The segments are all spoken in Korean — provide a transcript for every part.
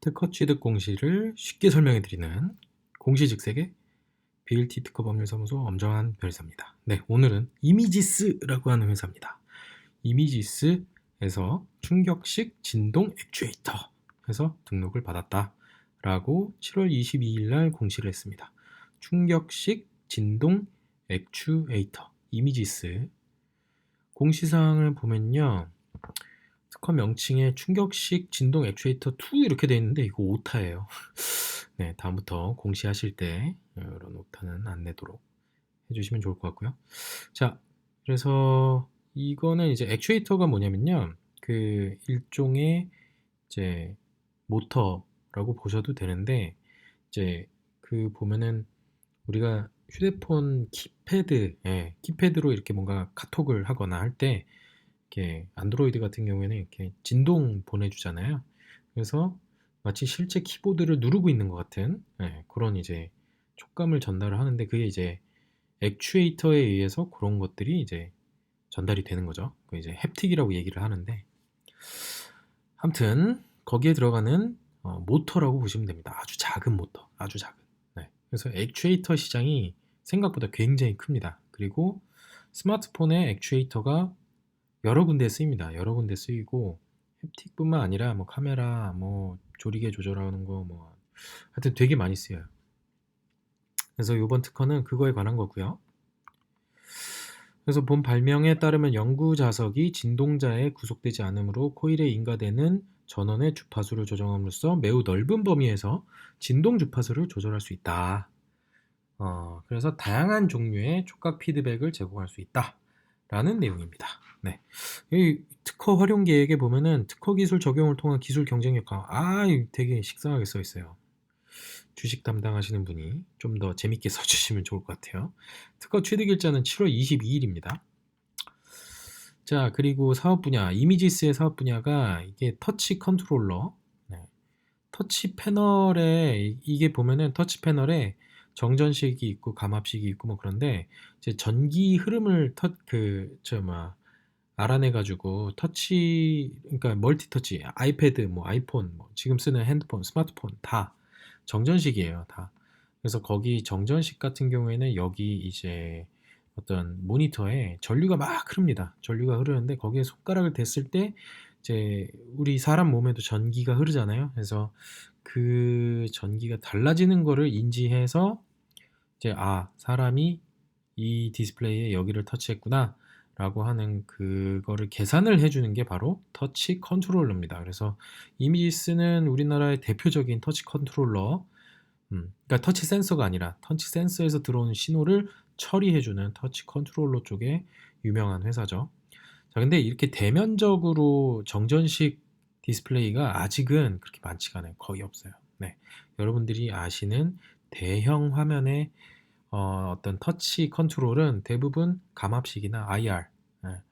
특허 취득 공시를 쉽게 설명해 드리는 공시즉색의 BLT 특허 법률사무소 엄정한 별사입니다. 네, 오늘은 이미지스라고 하는 회사입니다. 이미지스에서 충격식 진동 액추에이터 해서 등록을 받았다라고 7월 22일 날 공시를 했습니다. 충격식 진동 액추에이터 이미지스 공시사항을 보면요. 특허 명칭에 충격식 진동 액추에이터 2 이렇게 되어 있는데 이거 오타예요. 네, 다음부터 공시하실 때 이런 오타는 안 내도록 해주시면 좋을 것 같고요. 자, 그래서 이거는 이제 액추에이터가 뭐냐면요. 그 일종의 이제 모터라고 보셔도 되는데 이제 그 보면은 우리가 휴대폰 키패드, 예, 키패드로 이렇게 뭔가 카톡을 하거나 할 때 이렇게 안드로이드 같은 경우에는 이렇게 진동 보내주잖아요. 그래서 마치 실제 키보드를 누르고 있는 것 같은 예, 그런 이제 촉감을 전달을 하는데 그게 이제 액추에이터에 의해서 그런 것들이 이제 전달이 되는 거죠. 그 이제 햅틱이라고 얘기를 하는데 아무튼 거기에 들어가는 어, 모터라고 보시면 됩니다. 아주 작은 모터, 아주 작은. 네. 그래서 액추에이터 시장이 생각보다 굉장히 큽니다. 그리고 스마트폰의 액추에이터가 여러 군데 쓰입니다. 여러 군데 쓰이고 햅틱뿐만 아니라 뭐 카메라, 뭐 조리개 조절하는 거, 뭐 하여튼 되게 많이 쓰여요. 그래서 이번 특허는 그거에 관한 거고요. 그래서 본 발명에 따르면 연구 자석이 진동자에 구속되지 않으므로 코일에 인가되는 전원의 주파수를 조정함으로써 매우 넓은 범위에서 진동 주파수를 조절할 수 있다. 어, 그래서 다양한 종류의 촉각 피드백을 제공할 수 있다. 라는 내용입니다. 네. 이 특허 활용 계획에 보면은 특허 기술 적용을 통한 기술 경쟁력 강 아, 되게 식상하게 써 있어요. 주식 담당하시는 분이 좀 더 재밌게 써주시면 좋을 것 같아요. 특허 취득 일자는 7월 22일입니다. 자, 그리고 사업 분야, 이미지스의 사업 분야가 이게 터치 컨트롤러, 네. 터치 패널에 이게 보면은 터치 패널에 정전식이 있고 감압식이 있고 뭐 그런데 이제 전기 흐름을 터 그 저 뭐 알아내 가지고 터치 그러니까 멀티 터치 아이패드 뭐 아이폰 뭐 지금 쓰는 핸드폰 스마트폰 다 정전식이에요 다. 그래서 거기 정전식 같은 경우에는 여기 이제 어떤 모니터에 전류가 막 흐릅니다. 전류가 흐르는데 거기에 손가락을 댔을 때 이제 우리 사람 몸에도 전기가 흐르잖아요. 그래서 그 전기가 달라지는 거를 인지해서 이제 아 사람이 이 디스플레이에 여기를 터치했구나 라고 하는 그거를 계산을 해주는 게 바로 터치 컨트롤러입니다. 그래서 이미지스는 우리나라의 대표적인 터치 컨트롤러 음, 그러니까 터치 센서가 아니라 터치 센서에서 들어오는 신호를 처리해주는 터치 컨트롤러 쪽에 유명한 회사죠. 자, 근데 이렇게 대면적으로 정전식 디스플레이가 아직은 그렇게 많지가 않아요. 거의 없어요. 네. 여러분들이 아시는 대형 화면의 어, 어떤 터치 컨트롤은 대부분 감압식이나 IR, 예,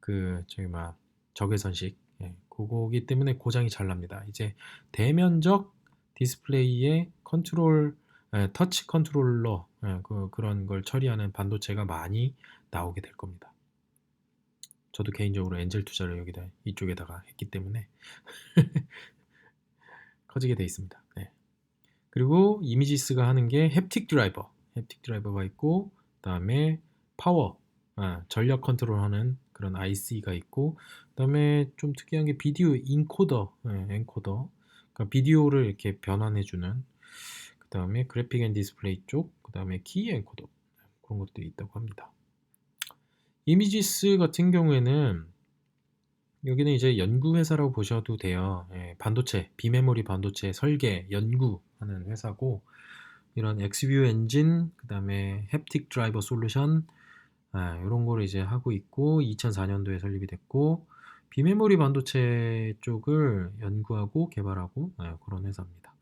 그 저기 막 적외선식, 예, 그거기 때문에 고장이 잘 납니다. 이제 대면적 디스플레이의 컨트롤, 예, 터치 컨트롤러 예, 그, 그런 걸 처리하는 반도체가 많이 나오게 될 겁니다. 저도 개인적으로 엔젤 투자를 여기다 이쪽에다가 했기 때문에 커지게 돼 있습니다. 네. 그리고 이미지스가 하는 게 햅틱 드라이버, 햅틱 드라이버가 있고 그다음에 파워, 아, 전력 컨트롤하는 그런 IC가 있고 그다음에 좀 특이한 게 비디오 인코더, 네, 엔코더, 그러니까 비디오를 이렇게 변환해주는 그다음에 그래픽 앤 디스플레이 쪽, 그다음에 키 엔코더 그런 것들이 있다고 합니다. 이미지스 같은 경우에는 여기는 이제 연구회사라고 보셔도 돼요. 예, 반도체, 비메모리 반도체 설계, 연구하는 회사고 이런 엑스뷰 엔진, 그 다음에 햅틱 드라이버 솔루션 아, 이런 거를 이제 하고 있고 2004년도에 설립이 됐고 비메모리 반도체 쪽을 연구하고 개발하고 네, 그런 회사입니다.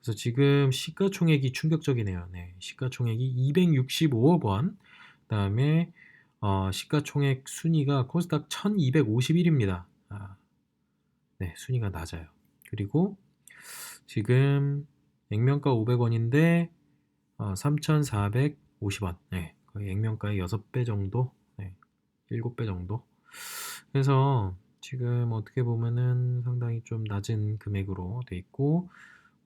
그래서 지금 시가총액이 충격적이네요. 네, 시가총액이 265억 원, 그 다음에 어, 시가총액 순위가 코스닥 1251입니다. 아, 네, 순위가 낮아요. 그리고 지금 액면가 500원인데 어, 3,450원. 네, 거의 액면가의 6배 정도, 네, 7배 정도. 그래서 지금 어떻게 보면은 상당히 좀 낮은 금액으로 돼 있고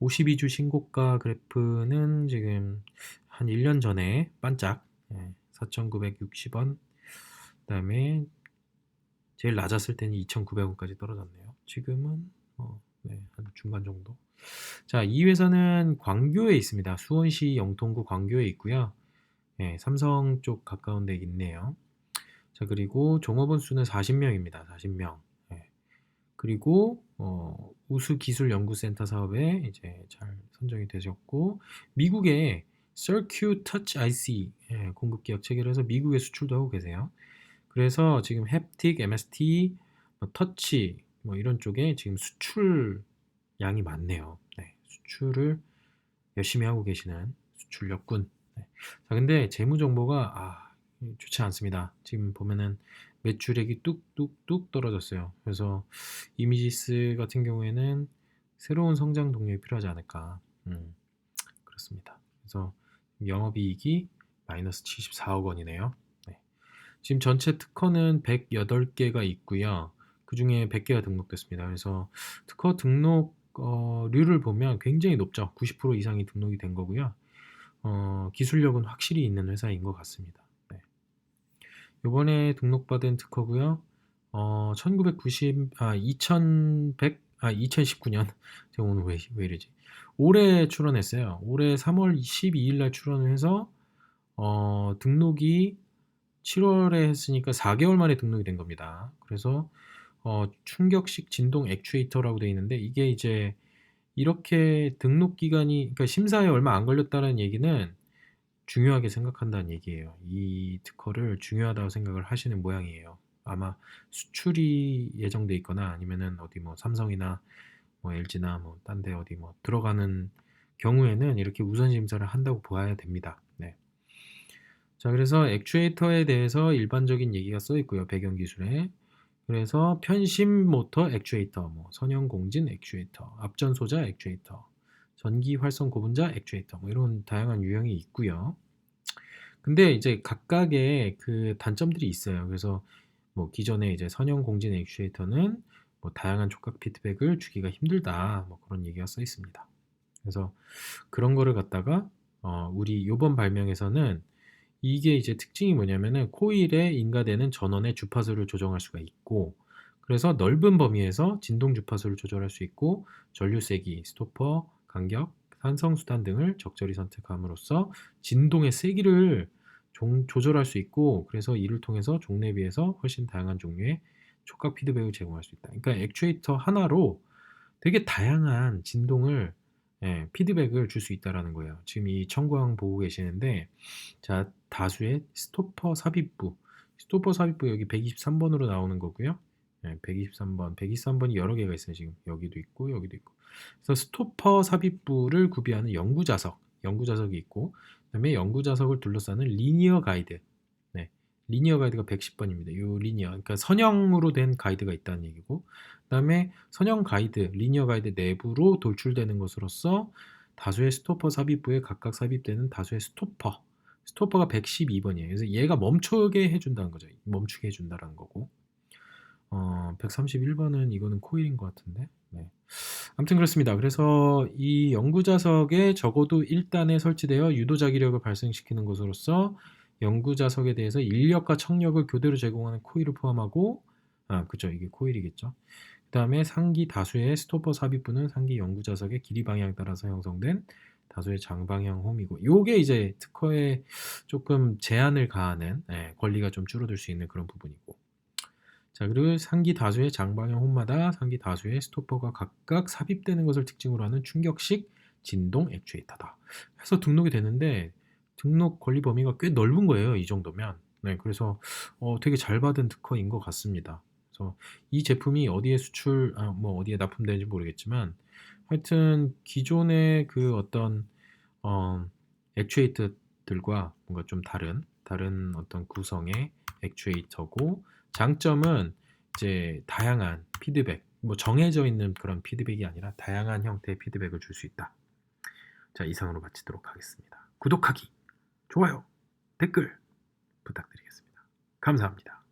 52주 신고가 그래프는 지금 한 1년 전에 반짝 예, 4,960원 그다음에 제일 낮았을 때는 2,900원까지 떨어졌네요. 지금은 어, 네, 한 중간 정도. 자, 이 회사는 광교에 있습니다. 수원시 영통구 광교에 있고요. 예, 삼성 쪽 가까운 데 있네요. 자, 그리고 종업원 수는 40명입니다. 40명. 예. 그리고 어, 우수 기술 연구센터 사업에 이제 잘 선정이 되셨고 미국의 Circuit Touch IC 예, 공급 기업 체결해서 미국에 수출도 하고 계세요. 그래서 지금 햅틱, MST, 뭐 터치 뭐 이런 쪽에 지금 수출 양이 많네요. 네, 수출을 열심히 하고 계시는 수출력군. 네. 자, 근데 재무 정보가 아, 좋지 않습니다. 지금 보면은 매출액이 뚝뚝뚝 떨어졌어요. 그래서 이미지스 같은 경우에는 새로운 성장 동력이 필요하지 않을까. 음, 그렇습니다. 그래서 영업이익이 마이너스 74억 원이네요. 네. 지금 전체 특허는 108개가 있고요. 그 중에 100개가 등록됐습니다. 그래서 특허 등록 률을 보면 굉장히 높죠. 90% 이상이 등록이 된 거고요. 어, 기술력은 확실히 있는 회사인 것 같습니다. 네. 이번에 등록받은 특허고요. 어, 1990, 아, 2100, 아, 2019년. 제가 오늘 왜, 왜 이러지? 올해 출원했어요. 올해 3월 12일 날 출원을 해서, 어, 등록이 7월에 했으니까 4개월 만에 등록이 된 겁니다. 그래서, 어, 충격식 진동 액추에이터라고 되어 있는데, 이게 이제, 이렇게 등록 기간이, 그러니까 심사에 얼마 안 걸렸다는 얘기는 중요하게 생각한다는 얘기예요. 이 특허를 중요하다고 생각을 하시는 모양이에요. 아마 수출이 예정돼 있거나 아니면은 어디 뭐 삼성이나 뭐 LG나 뭐 딴 데 어디 뭐 들어가는 경우에는 이렇게 우선 심사를 한다고 보아야 됩니다. 네. 자, 그래서 액추에이터에 대해서 일반적인 얘기가 써 있고요. 배경 기술에. 그래서 편심 모터 액추에이터, 뭐 선형 공진 액추에이터, 앞전 소자 액추에이터, 전기 활성 고분자 액추에이터 뭐 이런 다양한 유형이 있고요. 근데 이제 각각의 그 단점들이 있어요. 그래서 뭐 기존의 이제 선형 공진 액추에이터는 뭐 다양한 촉각 피드백을 주기가 힘들다. 뭐 그런 얘기가 써 있습니다. 그래서 그런 거를 갖다가 어 우리 요번 발명에서는 이게 이제 특징이 뭐냐면은 코일에 인가되는 전원의 주파수를 조정할 수가 있고 그래서 넓은 범위에서 진동 주파수를 조절할 수 있고 전류 세기, 스토퍼, 간격, 산성 수단 등을 적절히 선택함으로써 진동의 세기를 종- 조절할 수 있고 그래서 이를 통해서 종래에 비해서 훨씬 다양한 종류의 촉각 피드백을 제공할 수 있다. 그러니까 액추에이터 하나로 되게 다양한 진동을 예, 피드백을 줄 수 있다라는 거예요. 지금 이 청구항 보고 계시는데 자 다수의 스토퍼 삽입부 스토퍼 삽입부 여기 123번으로 나오는 거고요. 예, 123번 123번이 여러 개가 있어요. 지금 여기도 있고 여기도 있고 그래서 스토퍼 삽입부를 구비하는 연구 자석 연구 자석이 있고 그다음에 연구 자석을 둘러싸는 리니어 가이드 네, 리니어 가이드가 110번입니다. 이 리니어 그러니까 선형으로 된 가이드가 있다는 얘기고 그다음에 선형 가이드, 리니어 가이드 내부로 돌출되는 것으로서 다수의 스토퍼 삽입부에 각각 삽입되는 다수의 스토퍼. 스토퍼가 112번이에요. 그래서 얘가 멈추게 해준다는 거죠. 멈추게 해준다는 거고. 어, 131번은 이거는 코일인 것 같은데. 네. 아무튼 그렇습니다. 그래서 이 연구자석에 적어도 1단에 설치되어 유도자 기력을 발생시키는 것으로서 연구자석에 대해서 인력과 청력을 교대로 제공하는 코일을 포함하고 아, 그죠. 이게 코일이겠죠. 그 다음에 상기 다수의 스토퍼 삽입부는 상기 연구자석의 길이 방향에 따라서 형성된 다수의 장방향 홈이고 요게 이제 특허에 조금 제한을 가하는 예, 권리가 좀 줄어들 수 있는 그런 부분이고. 자 그리고 상기 다수의 장방향 홈마다 상기 다수의 스토퍼가 각각 삽입되는 것을 특징으로 하는 충격식 진동 액추에이터다. 해서 등록이 되는데 등록 권리 범위가 꽤 넓은 거예요 이 정도면. 네 그래서 어, 되게 잘 받은 특허인 것 같습니다. 그래서 이 제품이 어디에 수출, 아, 뭐 어디에 납품되는지 모르겠지만 하여튼 기존의 그 어떤 어, 액추에이터들과 뭔가 좀 다른 다른 어떤 구성의 액추에이터고 장점은 이제 다양한 피드백, 뭐 정해져 있는 그런 피드백이 아니라 다양한 형태의 피드백을 줄 수 있다. 자 이상으로 마치도록 하겠습니다. 구독하기, 좋아요, 댓글 부탁드리겠습니다. 감사합니다.